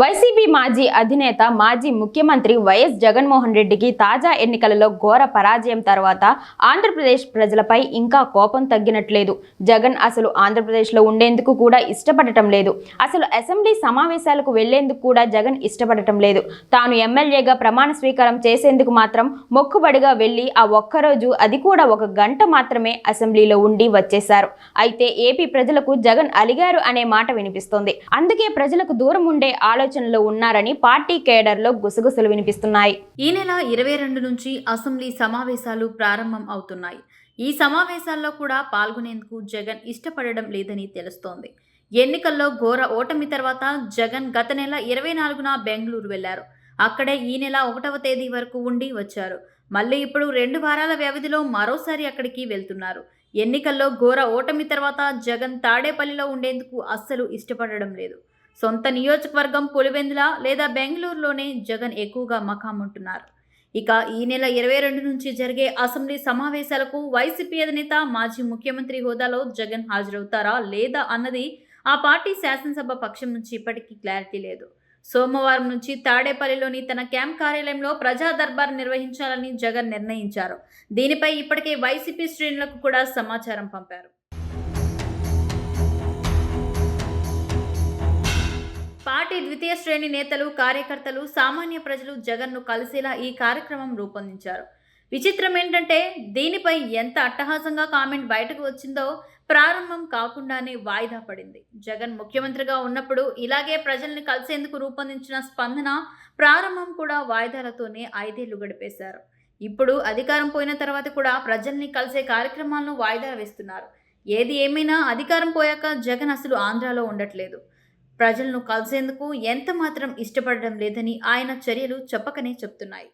YCP మాజీ అధినేత మాజీ ముఖ్యమంత్రి వైఎస్ జగన్మోహన్ రెడ్డికి తాజా ఎన్నికలలో ఘోర పరాజయం తర్వాత ఆంధ్రప్రదేశ్ ప్రజలపై ఇంకా కోపం తగ్గినట్లేదు. జగన్ అసలు ఆంధ్రప్రదేశ్లో ఉండేందుకు కూడా ఇష్టపడటం లేదు. అసలు అసెంబ్లీ సమావేశాలకు వెళ్ళేందుకు కూడా జగన్ ఇష్టపడటం లేదు. తాను ఎమ్మెల్యేగా ప్రమాణ స్వీకారం చేసేందుకు మాత్రం మొక్కుబడిగా వెళ్ళి ఆ ఒక్కరోజు అది కూడా ఒక గంట మాత్రమే అసెంబ్లీలో ఉండి వచ్చేశారు. అయితే ఏపీ ప్రజలకు జగన్ అలిగారు అనే మాట వినిపిస్తోంది. అందుకే ప్రజలకు దూరం ఉండే ఆలోచనలో ఉన్నారని పార్టీ కేడర్లో గుసగుసలు వినిపిస్తున్నాయి. ఈ నెల ఇరవై రెండు నుంచి అసెంబ్లీ సమావేశాలు ప్రారంభం అవుతున్నాయి. ఈ సమావేశాల్లో కూడా పాల్గొనేందుకు జగన్ ఇష్టపడడం లేదని తెలుస్తోంది. ఎన్నికల్లో ఘోర ఓటమి తర్వాత జగన్ గత నెల ఇరవై నాలుగున బెంగళూరు వెళ్ళారు. అక్కడే ఈ నెల ఒకటవ తేదీ వరకు ఉండి వచ్చారు. మళ్ళీ ఇప్పుడు రెండు వారాల వ్యవధిలో మరోసారి అక్కడికి వెళ్తున్నారు. ఎన్నికల్లో ఘోర ఓటమి తర్వాత జగన్ తాడేపల్లిలో ఉండేందుకు అస్సలు ఇష్టపడడం లేదు. సొంత నియోజకవర్గం పులివెందుల లేదా బెంగళూరులోనే జగన్ ఎక్కువగా మకాం ఉంటున్నారు. ఇక ఈ నెల ఇరవై రెండు నుంచి జరిగే అసెంబ్లీ సమావేశాలకు వైసీపీ అధినేత మాజీ ముఖ్యమంత్రి హోదాలో జగన్ హాజరవుతారా లేదా అన్నది ఆ పార్టీ శాసనసభ పక్షం నుంచి ఇప్పటికీ క్లారిటీ లేదు. సోమవారం నుంచి తాడేపల్లిలోని తన క్యాంప్ కార్యాలయంలో ప్రజా దర్బార్ నిర్వహించాలని జగన్ నిర్ణయించారు. దీనిపై ఇప్పటికే వైసీపీ శ్రేణులకు కూడా సమాచారం పంపారు. పార్టీ ద్వితీయ శ్రేణి నేతలు కార్యకర్తలు సామాన్య ప్రజలు జగన్ను కలిసేలా ఈ కార్యక్రమం రూపొందించారు. విచిత్రం ఏంటంటే దీనిపై ఎంత అట్టహాసంగా కామెంట్ బయటకు వచ్చిందో ప్రారంభం కాకుండానే వాయిదా పడింది. జగన్ ముఖ్యమంత్రిగా ఉన్నప్పుడు ఇలాగే ప్రజల్ని కలిసేందుకు రూపొందించిన స్పందన ప్రారంభం కూడా వాయిదాలతోనే ఐదేళ్ళు గడిపేశారు. ఇప్పుడు అధికారం పోయిన తర్వాత కూడా ప్రజల్ని కలిసే కార్యక్రమాలను వాయిదా వేస్తున్నారు. ఏది ఏమైనా అధికారం పోయాక జగన్ అసలు ఆంధ్రాలో ఉండట్లేదు. ప్రజలను కలిసేందుకు ఎంత మాత్రం ఇష్టపడడం లేదని ఆయన చర్యలు చెప్పకనే చెప్తున్నాయి.